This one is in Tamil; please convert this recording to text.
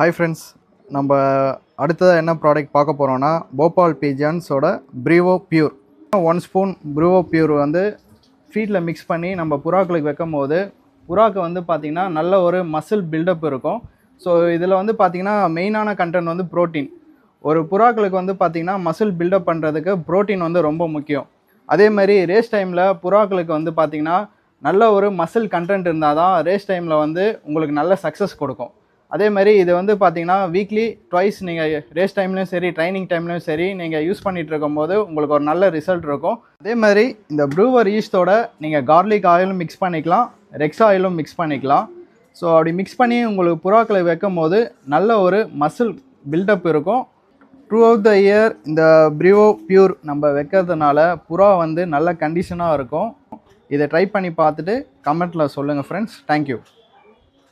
ஹாய் ஃப்ரெண்ட்ஸ் நம்ம அடுத்ததாக என்ன ப்ராடக்ட் பார்க்க போகிறோன்னா போபால் பீஜன்ஸோட Privo pure one spoon Privo pure வந்து ஃபீட்டில் மிக்ஸ் பண்ணி நம்ம புறாக்களுக்கு வைக்கும் போது புறாக்கு வந்து பார்த்திங்கன்னா நல்ல ஒரு மசில் பில்டப் இருக்கும். ஸோ இதில் வந்து பார்த்திங்கன்னா மெயினான கண்டென்ட் வந்து ப்ரோட்டீன் ஒரு புறாக்களுக்கு வந்து பார்த்திங்கன்னா மசில் பில்டப் பண்ணுறதுக்கு ப்ரோட்டீன் வந்து ரொம்ப முக்கியம். அதே மாதிரி ரேஸ் டைமில் புறாக்களுக்கு வந்து பார்த்திங்கன்னா நல்ல ஒரு மசில் கண்டென்ட் இருந்தால் தான் ரேஸ் டைமில் வந்து உங்களுக்கு நல்ல சக்ஸஸ் கொடுக்கும். அதே மாதிரி இது வந்து பார்த்தீங்கன்னா வீக்லி ட்வைஸ் நீங்கள் ரேஸ் டைம்லையும் சரி ட்ரைனிங் டைம்லையும் சரி நீங்கள் யூஸ் பண்ணிகிட்டு இருக்கும்போது உங்களுக்கு ஒரு நல்ல ரிசல்ட் இருக்கும். அதே மாதிரி இந்த ப்ரூவர் ஈஸ்டோட நீங்கள் கார்லிக் ஆயிலும் மிக்ஸ் பண்ணிக்கலாம் ரெக்ஸ் ஆயிலும் மிக்ஸ் பண்ணிக்கலாம். ஸோ அப்படி மிக்ஸ் பண்ணி உங்களுக்கு புறாக்களை வைக்கும் போது நல்ல ஒரு மசில் பில்டப் இருக்கும். த்ரூ அவுட் த இயர் இந்த ப்ரிவோ பியூர் நம்ம வைக்கிறதுனால புறா வந்து நல்ல கண்டிஷனாக இருக்கும். இதை ட்ரை பண்ணி பார்த்துட்டு கமெண்ட்டில் சொல்லுங்கள் ஃப்ரெண்ட்ஸ் தேங்க்யூ